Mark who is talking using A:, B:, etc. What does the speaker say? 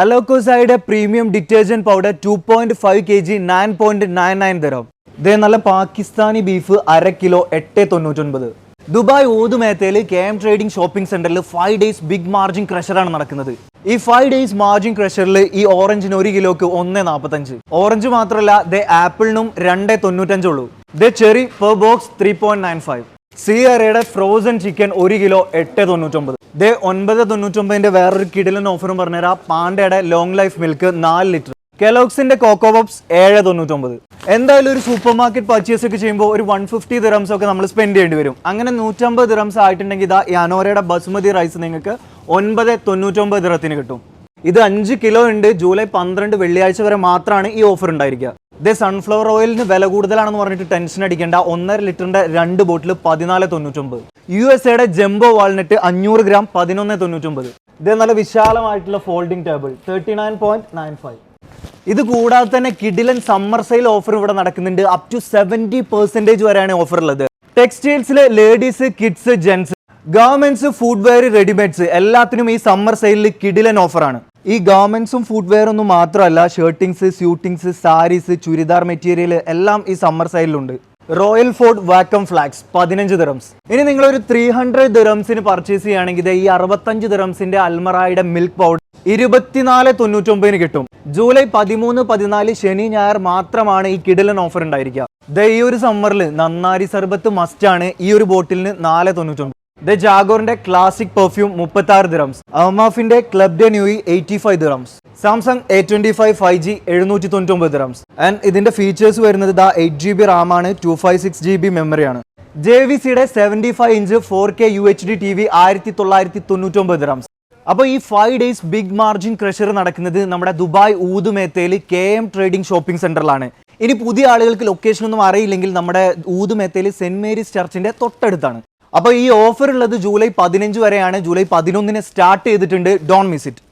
A: അലോക്കോസൈഡ് premium detergent powder two point five K G nine point nine nine തരാം ഇതേ നല്ല Pakistani beef അര kilo എട്ട് തൊണ്ണൂറ്റൊൻപത്. ദുബായ് ഓതുമേത്തയിൽ കെ എം ട്രേഡിംഗ് ഷോപ്പിംഗ് സെന്ററിൽ ഫൈവ് ഡേയ്സ് ബിഗ് മാർജിൻ ക്രഷറാണ് നടക്കുന്നത്. ഈ ഫൈവ് ഡേയ്സ് മാർജിൻ ക്രഷറിൽ ഈ ഓറഞ്ചിന് ഒരു കിലോക്ക് ഒന്ന് നാൽപ്പത്തഞ്ച് ഓറഞ്ച് മാത്രമല്ല ദ ആപ്പിളിനും രണ്ട് തൊണ്ണൂറ്റഞ്ചുള്ളൂ. The cherry per box three point nine five C അരയുടെ ഫ്രോസൺ ചിക്കൻ ഒരു കിലോ എട്ട് തൊണ്ണൂറ്റൊമ്പത്. ദേ ഒൻപത് തൊണ്ണൂറ്റൊമ്പതിന്റെ വേറൊരു കിടിലൻ ഓഫറും പറഞ്ഞുതരാം. പാണ്ടയുടെ ലോങ് ലൈഫ് മിൽക്ക് നാല് ലിറ്റർ കെലോക്സിന്റെ കോക്കോ പപ്സ് ഏഴ് തൊണ്ണൂറ്റൊമ്പത്. എന്തായാലും ഒരു സൂപ്പർ മാർക്കറ്റ് പർച്ചേസ് ഒക്കെ ചെയ്യുമ്പോൾ ഒരു വൺ ഫിഫ്റ്റി ദിറംസ് ഒക്കെ നമ്മൾ സ്പെൻഡ് ചെയ്യേണ്ടി വരും. അങ്ങനെ നൂറ്റമ്പത് ദിറംസ് ആയിട്ടുണ്ടെങ്കിൽ ഇതാ യാനോരയുടെ ബസുമതി റൈസ് നിങ്ങൾക്ക് ഒൻപത് തൊണ്ണൂറ്റൊമ്പത് ദിറത്തിന് കിട്ടും. ഇത് അഞ്ച് കിലോ ഉണ്ട്. ജൂലൈ പന്ത്രണ്ട് വെള്ളിയാഴ്ച വരെ മാത്രമാണ് ഈ ഓഫർ ഉണ്ടായിരിക്കുക. ഇതേ സൺഫ്ലവർ ഓയിലിന് വില കൂടുതലാണെന്ന് പറഞ്ഞിട്ട് ടെൻഷൻ അടിക്കേണ്ട. ഒന്നര ലിറ്ററിന്റെ രണ്ട് ബോട്ടിൽ പതിനാല് തൊണ്ണൂറ്റൊമ്പത്. യു എസ് എയുടെ ജംബോ വാൾനട്ട് അഞ്ഞൂറ് ഗ്രാം പതിനൊന്ന് തൊണ്ണൂറ്റൊമ്പത്. ഇതേ നല്ല വിശാലമായിട്ടുള്ള folding table thirty nine nine five ഇത് കൂടാതെ തന്നെ കിഡിലൻ സമ്മർ സെയിൽ ഓഫർ ഇവിടെ നടക്കുന്നുണ്ട്. അപ് ടു സെവന്റി പെർസെന്റേജ് വരെയാണ് ഓഫർ ഉള്ളത്. ടെക്സ്റ്റൈൽസിൽ ladies kids gents garments footwear readymades എല്ലാത്തിനും ഈ സമ്മർ സെയിലിൽ കിഡിലൻ ഓഫറാണ് ഈ ഗാർമെൻസും ഫുഡ് വെയർ ഒന്നും മാത്രമല്ല shirtings suitings saris churidar material എല്ലാം ഈ സമ്മർ സൈഡിലുണ്ട് റോയൽ ഫോർഡ് വാക്കം ഫ്ലാക്സ് പതിനഞ്ച് ദിറംസ് ഇനി നിങ്ങൾ ഒരു ത്രീ ഹൺഡ്രഡ് ദിറംസിന് പർച്ചേസ് ചെയ്യുകയാണെങ്കിൽ ഈ അറുപത്തഞ്ച് ദിറംസിന്റെ അൽമറായുടെ മിൽക്ക് പൗഡർ ഇരുപത്തിനാല് തൊണ്ണൂറ്റൊമ്പതിന് കിട്ടും. ജൂലൈ പതിമൂന്ന് പതിനാല് ശനി ഞായർ മാത്രമാണ് ഈ കിടിലൻ ഓഫർ ഉണ്ടായിരിക്കുക. ദ ഈ ഒരു സമ്മറിൽ നന്നാരി സർബത്ത് മസ്റ്റാണ് ഈ ഒരു ബോട്ടിലിന് നാല് തൊണ്ണൂറ്റൊമ്പത്. ദ ജാഗോറിന്റെ ക്ലാസിക് പെർഫ്യൂം മുപ്പത്തി ആറ് dirhams അമാഫിന്റെ Club de Nuit eighty five dirhams Samsung A twenty five five G എഴുന്നൂറ്റി തൊണ്ണൂറ്റൊമ്പത് ദിറംസ് ആൻഡ് ഇതിന്റെ ഫീച്ചേഴ്സ് വരുന്നത് the eight G B RAM ആണ് two five six G B മെമ്മറിയാണ് J V സിയുടെ seventy five inch four K U H D TV V ആയിരത്തി തൊള്ളായിരത്തി തൊണ്ണൂറ്റൊമ്പത് dirhams അപ്പോൾ ഈ five days big margin crusher നടക്കുന്നത് നമ്മുടെ ദുബായ് ഊതുമേത്തയിൽ കെ എം ട്രേഡിംഗ് ഷോപ്പിംഗ് സെന്ററിലാണ് ഇനി പുതിയ ആളുകൾക്ക് ലൊക്കേഷൻ ഒന്നും അറിയില്ലെങ്കിൽ നമ്മുടെ ഊതുമേത്തയിൽ സെന്റ് മേരീസ് ചർച്ചിന്റെ തൊട്ടടുത്താണ്. അപ്പോൾ ഈ ഓഫർ ഉള്ളത് ജൂലൈ പതിനഞ്ച് വരെയാണ്. ജൂലൈ പതിനൊന്നിന് സ്റ്റാർട്ട് ചെയ്തിട്ടുണ്ട്. Don't miss it